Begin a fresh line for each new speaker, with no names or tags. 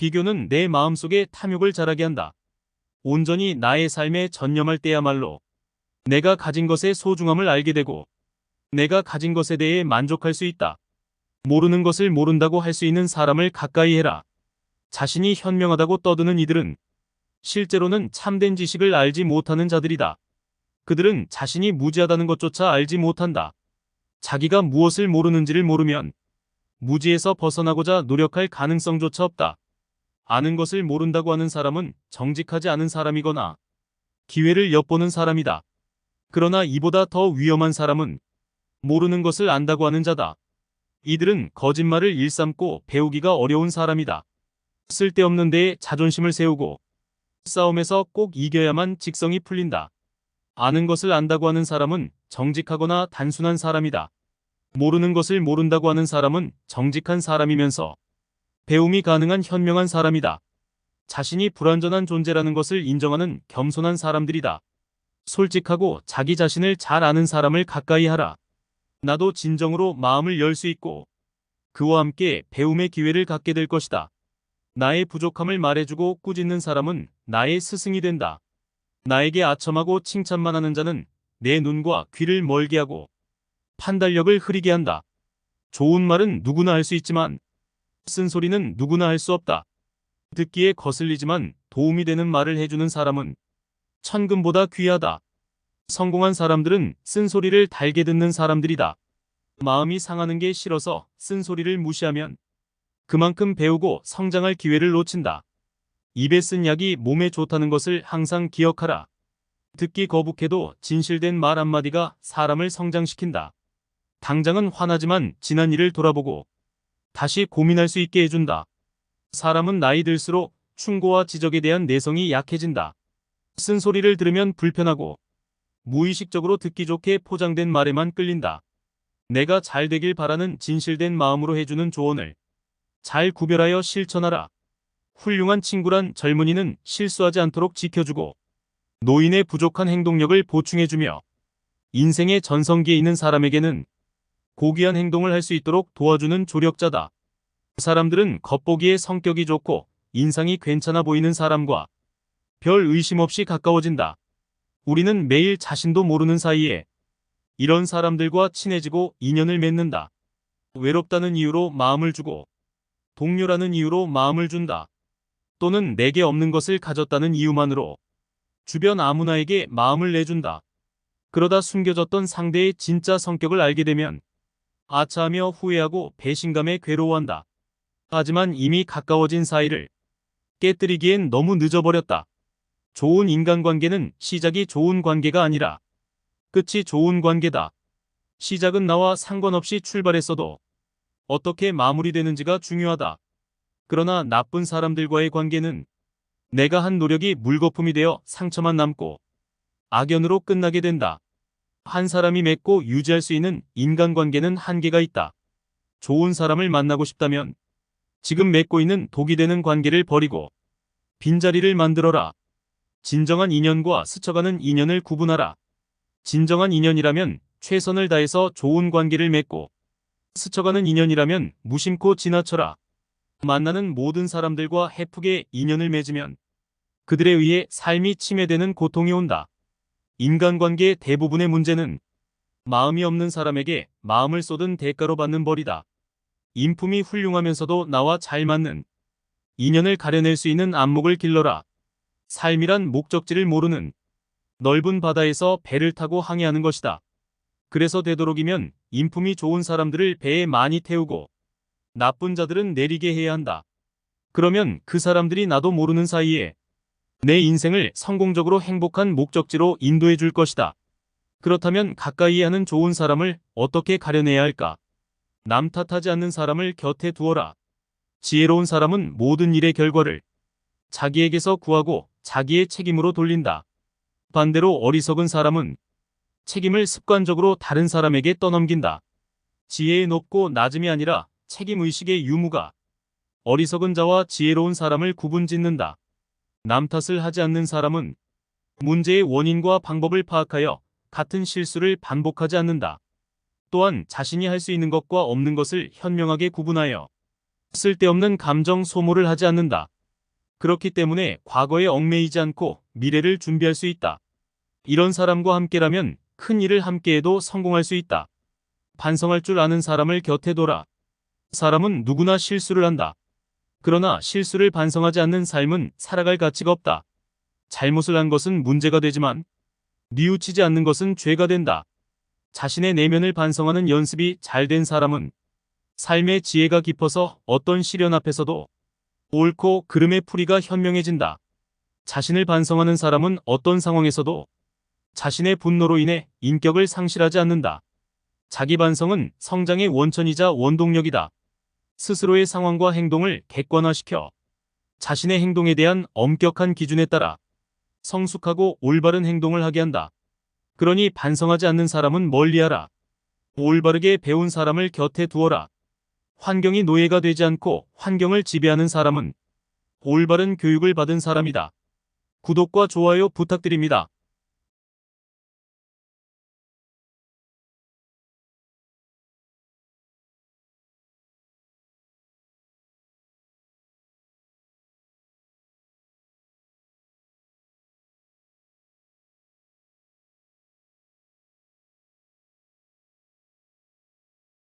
비교는 내 마음속에 탐욕을 자라게 한다. 온전히 나의 삶에 전념할 때야말로 내가 가진 것의 소중함을 알게 되고 내가 가진 것에 대해 만족할 수 있다. 모르는 것을 모른다고 할 수 있는 사람을 가까이 해라. 자신이 현명하다고 떠드는 이들은 실제로는 참된 지식을 알지 못하는 자들이다. 그들은 자신이 무지하다는 것조차 알지 못한다. 자기가 무엇을 모르는지를 모르면 무지에서 벗어나고자 노력할 가능성조차 없다. 아는 것을 모른다고 하는 사람은 정직하지 않은 사람이거나 기회를 엿보는 사람이다. 그러나 이보다 더 위험한 사람은 모르는 것을 안다고 하는 자다. 이들은 거짓말을 일삼고 배우기가 어려운 사람이다. 쓸데없는 데에 자존심을 세우고 싸움에서 꼭 이겨야만 직성이 풀린다. 아는 것을 안다고 하는 사람은 정직하거나 단순한 사람이다. 모르는 것을 모른다고 하는 사람은 정직한 사람이면서 배움이 가능한 현명한 사람이다. 자신이 불완전한 존재라는 것을 인정하는 겸손한 사람들이다. 솔직하고 자기 자신을 잘 아는 사람을 가까이 하라. 나도 진정으로 마음을 열 수 있고 그와 함께 배움의 기회를 갖게 될 것이다. 나의 부족함을 말해주고 꾸짖는 사람은 나의 스승이 된다. 나에게 아첨하고 칭찬만 하는 자는 내 눈과 귀를 멀게 하고 판단력을 흐리게 한다. 좋은 말은 누구나 할 수 있지만 쓴소리는 누구나 할 수 없다. 듣기에 거슬리지만 도움이 되는 말을 해주는 사람은 천금보다 귀하다. 성공한 사람들은 쓴소리를 달게 듣는 사람들이다. 마음이 상하는 게 싫어서 쓴소리를 무시하면 그만큼 배우고 성장할 기회를 놓친다. 입에 쓴 약이 몸에 좋다는 것을 항상 기억하라. 듣기 거북해도 진실된 말 한마디가 사람을 성장시킨다. 당장은 화나지만 지난 일을 돌아보고 다시 고민할 수 있게 해준다. 사람은 나이 들수록 충고와 지적에 대한 내성이 약해진다. 쓴소리를 들으면 불편하고 무의식적으로 듣기 좋게 포장된 말에만 끌린다. 내가 잘 되길 바라는 진실된 마음으로 해주는 조언을 잘 구별하여 실천하라. 훌륭한 친구란 젊은이는 실수하지 않도록 지켜주고 노인의 부족한 행동력을 보충해주며 인생의 전성기에 있는 사람에게는 고귀한 행동을 할 수 있도록 도와주는 조력자다. 사람들은 겉보기에 성격이 좋고 인상이 괜찮아 보이는 사람과 별 의심 없이 가까워진다. 우리는 매일 자신도 모르는 사이에 이런 사람들과 친해지고 인연을 맺는다. 외롭다는 이유로 마음을 주고 동료라는 이유로 마음을 준다. 또는 내게 없는 것을 가졌다는 이유만으로 주변 아무나에게 마음을 내준다. 그러다 숨겨졌던 상대의 진짜 성격을 알게 되면 아차하며 후회하고 배신감에 괴로워한다. 하지만 이미 가까워진 사이를 깨뜨리기엔 너무 늦어버렸다. 좋은 인간관계는 시작이 좋은 관계가 아니라 끝이 좋은 관계다. 시작은 나와 상관없이 출발했어도 어떻게 마무리되는지가 중요하다. 그러나 나쁜 사람들과의 관계는 내가 한 노력이 물거품이 되어 상처만 남고 악연으로 끝나게 된다. 한 사람이 맺고 유지할 수 있는 인간관계는 한계가 있다. 좋은 사람을 만나고 싶다면 지금 맺고 있는 독이 되는 관계를 버리고 빈자리를 만들어라. 진정한 인연과 스쳐가는 인연을 구분하라. 진정한 인연이라면 최선을 다해서 좋은 관계를 맺고 스쳐가는 인연이라면 무심코 지나쳐라. 만나는 모든 사람들과 해프게 인연을 맺으면 그들에 의해 삶이 침해되는 고통이 온다. 인간관계 대부분의 문제는 마음이 없는 사람에게 마음을 쏟은 대가로 받는 벌이다. 인품이 훌륭하면서도 나와 잘 맞는 인연을 가려낼 수 있는 안목을 길러라. 삶이란 목적지를 모르는 넓은 바다에서 배를 타고 항해하는 것이다. 그래서 되도록이면 인품이 좋은 사람들을 배에 많이 태우고 나쁜 자들은 내리게 해야 한다. 그러면 그 사람들이 나도 모르는 사이에 내 인생을 성공적으로 행복한 목적지로 인도해 줄 것이다. 그렇다면 가까이 하는 좋은 사람을 어떻게 가려내야 할까? 남 탓하지 않는 사람을 곁에 두어라. 지혜로운 사람은 모든 일의 결과를 자기에게서 구하고 자기의 책임으로 돌린다. 반대로 어리석은 사람은 책임을 습관적으로 다른 사람에게 떠넘긴다. 지혜의 높고 낮음이 아니라 책임의식의 유무가 어리석은 자와 지혜로운 사람을 구분짓는다. 남 탓을 하지 않는 사람은 문제의 원인과 방법을 파악하여 같은 실수를 반복하지 않는다. 또한 자신이 할 수 있는 것과 없는 것을 현명하게 구분하여 쓸데없는 감정 소모를 하지 않는다. 그렇기 때문에 과거에 얽매이지 않고 미래를 준비할 수 있다. 이런 사람과 함께라면 큰 일을 함께해도 성공할 수 있다. 반성할 줄 아는 사람을 곁에 둬라. 사람은 누구나 실수를 한다. 그러나 실수를 반성하지 않는 삶은 살아갈 가치가 없다. 잘못을 한 것은 문제가 되지만 뉘우치지 않는 것은 죄가 된다. 자신의 내면을 반성하는 연습이 잘 된 사람은 삶의 지혜가 깊어서 어떤 시련 앞에서도 옳고 그름의 풀이가 현명해진다. 자신을 반성하는 사람은 어떤 상황에서도 자신의 분노로 인해 인격을 상실하지 않는다. 자기 반성은 성장의 원천이자 원동력이다. 스스로의 상황과 행동을 객관화시켜 자신의 행동에 대한 엄격한 기준에 따라 성숙하고 올바른 행동을 하게 한다. 그러니 반성하지 않는 사람은 멀리하라. 올바르게 배운 사람을 곁에 두어라. 환경이 노예가 되지 않고 환경을 지배하는 사람은 올바른 교육을 받은 사람이다. 구독과 좋아요 부탁드립니다.